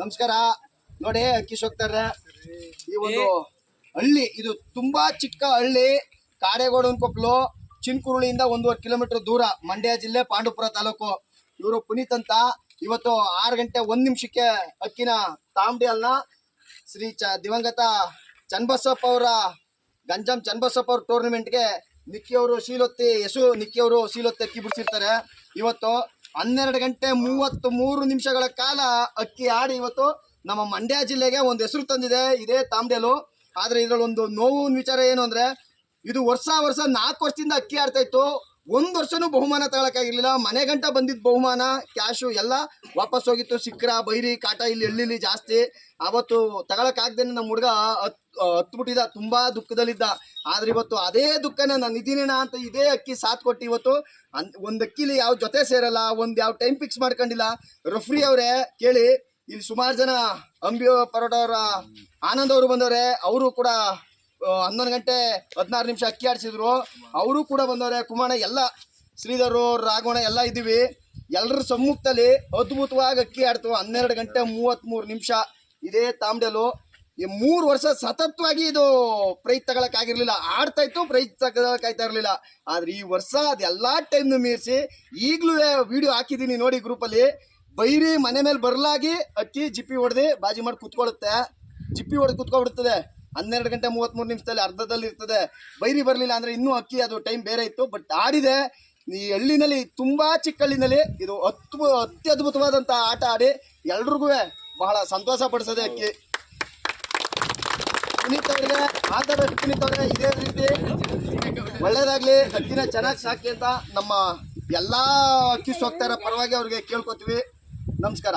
ನಮಸ್ಕಾರ. ನೋಡಿ ಅಕ್ಕಿ ಹೋಗ್ತಾರೆ ಈ ಒಂದು ಹಳ್ಳಿ, ಇದು ತುಂಬಾ ಚಿಕ್ಕ ಹಳ್ಳಿ. ಕಾರೇಗೌಡನ ಕೊಪ್ಪಲು ಚಿನ್ಕುರುಳಿಯಿಂದ ಒಂದೂವರೆ ಕಿಲೋಮೀಟರ್ ದೂರ, ಮಂಡ್ಯ ಜಿಲ್ಲೆ, ಪಾಂಡುಪುರ ತಾಲೂಕು. ಇವರು ಪುನೀತ್ ಅಂತ. ಇವತ್ತು ಆರು ಗಂಟೆ ಒಂದ್ ನಿಮಿಷಕ್ಕೆ ಅಕ್ಕಿನ ತಾಂಬಡಿ ಅಲ್ಲ ಶ್ರೀ ದಿವಂಗತ ಚನ್ನಬಸಪ್ಪ ಅವರ, ಗಂಜಾಂ ಚನ್ನಬಸಪ್ಪ ಅವ್ರ ಟೂರ್ನಮೆಂಟ್ಗೆ ನಿಕ್ಕಿಯವರು ಶೀಲೊತ್ತಿ, ಯಶು ನಿಕ್ಕಿಯವರು ಶೀಲೊತ್ತಿ ಅಕ್ಕಿ ಬಿಡಿಸಿರ್ತಾರೆ. ಇವತ್ತು ಹನ್ನೆರಡು ಗಂಟೆ ಮೂವತ್ತು ಮೂರು ನಿಮಿಷಗಳ ಕಾಲ ಅಕ್ಕಿ ಆಡಿ ಇವತ್ತು ನಮ್ಮ ಮಂಡ್ಯ ಜಿಲ್ಲೆಗೆ ಒಂದು ಹೆಸರು ತಂದಿದೆ. ಇದೇ ತಾಂಬೆಲು ಆದ್ರೆ ಇದ್ರಲ್ಲಿ ಒಂದು ನೋವು ವಿಚಾರ ಏನು ಅಂದ್ರೆ, ಇದು ವರ್ಷ ವರ್ಷ ನಾಲ್ಕು ವರ್ಷದಿಂದ ಅಕ್ಕಿ ಆಡ್ತಾ ಇತ್ತು. ಒಂದು ವರ್ಷನೂ ಬಹುಮಾನ ತಗೊಳಕ್ಕಾಗಿರ್ಲಿಲ್ಲ. ಮನೆ ಗಂಟ ಬಂದಿದ್ದ ಬಹುಮಾನ, ಕ್ಯಾಶು ಎಲ್ಲ ವಾಪಸ್ ಹೋಗಿತ್ತು. ಸಿಕ್ಕ್ರ ಬೈರಿ, ಕಾಟ ಇಲ್ಲಿ ಎಳ್ಳಿಲಿ ಜಾಸ್ತಿ. ಅವತ್ತು ತಗೊಳಕ್ಕಾಗ್ದೆ ನಮ್ಮ ಹುಡುಗ ಹತ್ ಹತ್ಬಿಟ್ಟಿದ್ದ ತುಂಬಾ ದುಃಖದಲ್ಲಿದ್ದ. ಆದ್ರೆ ಇವತ್ತು ಅದೇ ದುಃಖನ ನಾನು ಇದೀನಿ ಅಂತ ಇದೇ ಅಕ್ಕಿ ಸಾಥ್ ಕೊಟ್ಟು ಇವತ್ತು ಅನ್, ಒಂದು ಅಕ್ಕಿಲಿ ಯಾವ ಜೊತೆ ಸೇರಲ್ಲ, ಒಂದು ಯಾವ ಟೈಮ್ ಫಿಕ್ಸ್ ಮಾಡ್ಕೊಂಡಿಲ್ಲ. ರಫ್ರಿ ಅವರೇ, ಕೇಳಿ. ಇಲ್ಲಿ ಸುಮಾರು ಜನ ಅಂಬಿ ಪರೋಟ ಅವರ, ಆನಂದ್ ಅವರು ಬಂದವ್ರೆ, ಅವರು ಕೂಡ ಹನ್ನೊಂದು ಗಂಟೆ ಹದಿನಾರು ನಿಮಿಷ ಅಕ್ಕಿ ಆಡಿಸಿದ್ರು. ಅವರು ಕೂಡ ಬಂದವ್ರೆ ಕುಮಾರ ಎಲ್ಲ ಶ್ರೀಧರು ರಾಘವಣ ಎಲ್ಲ ಇದ್ದೀವಿ. ಎಲ್ಲರ ಸಮ್ಮುಖದಲ್ಲಿ ಅದ್ಭುತವಾಗಿ ಅಕ್ಕಿ ಆಡ್ತು. ಹನ್ನೆರಡು ಗಂಟೆ ಮೂವತ್ತ್ಮೂರು ನಿಮಿಷ. ಇದೇ ತಾಂಬಡೆಲು ಈ ಮೂರು ವರ್ಷ ಸತತವಾಗಿ ಇದು ಪ್ರೈಸ್ ತಗೊಳಕ್ಕಾಗಿರ್ಲಿಲ್ಲ ಆಡ್ತಾ ಇತ್ತು ಪ್ರೈಸ್ ತಗೊಳಕಾಯ್ತಾ ಇರಲಿಲ್ಲ. ಆದ್ರೆ ಈ ವರ್ಷ ಅದೆಲ್ಲ ಟೈಮ್ನು ಮೀರಿಸಿ ಈಗಲೂ ವಿಡಿಯೋ ಹಾಕಿದ್ದೀನಿ ನೋಡಿ ಗ್ರೂಪಲ್ಲಿ ಬೈರಿ ಮನೆ ಮೇಲೆ ಬರಲಾಗಿ ಅಕ್ಕಿ ಜಿಪ್ಪಿ ಹೊಡೆದು ಬಾಜಿ ಮಾಡಿ ಕುತ್ಕೊಳ್ಳುತ್ತೆ ಜಿಪ್ಪಿ ಹೊಡೆದು ಕುತ್ಕೊಬಿಡ್ತದೆ. ಹನ್ನೆರಡು ಗಂಟೆ ಮೂವತ್ತ್ಮೂರು ನಿಮಿಷದಲ್ಲಿ ಅರ್ಧದಲ್ಲಿ ಇರ್ತದೆ. ಬೈರಿ ಬರಲಿಲ್ಲ ಅಂದರೆ ಇನ್ನೂ ಅಕ್ಕಿ, ಅದು ಟೈಮ್ ಬೇರೆ ಇತ್ತು. ಬಟ್ ಆಡಿದೆ. ಈ ಹಳ್ಳಿನಲ್ಲಿ ತುಂಬ ಚಿಕ್ಕ ಹಳ್ಳಿನಲ್ಲಿ ಇದು ಅತ್ವ ಅತ್ಯದ್ಭುತವಾದಂಥ ಆಟ ಆಡಿ ಎಲ್ರಿಗೂ ಬಹಳ ಸಂತೋಷ ಪಡಿಸೋದೆ ಅಕ್ಕಿ. ಪುನೀತ್ ಅವರಿಗೆ ಬೆಸ್ಟ್ ಪುನೀತ್ ಇದೇ ರೀತಿ ಒಳ್ಳೇದಾಗ್ಲಿ. ಅಕ್ಕಿನ ಚೆನ್ನಾಗಿ ಸಾಕಿ ಅಂತ ನಮ್ಮ ಎಲ್ಲ ಅಕ್ಕಿ ಸೋಕ್ತಾರ ಪರವಾಗಿ ಅವ್ರಿಗೆ ಕೇಳ್ಕೊತೀವಿ. ನಮಸ್ಕಾರ.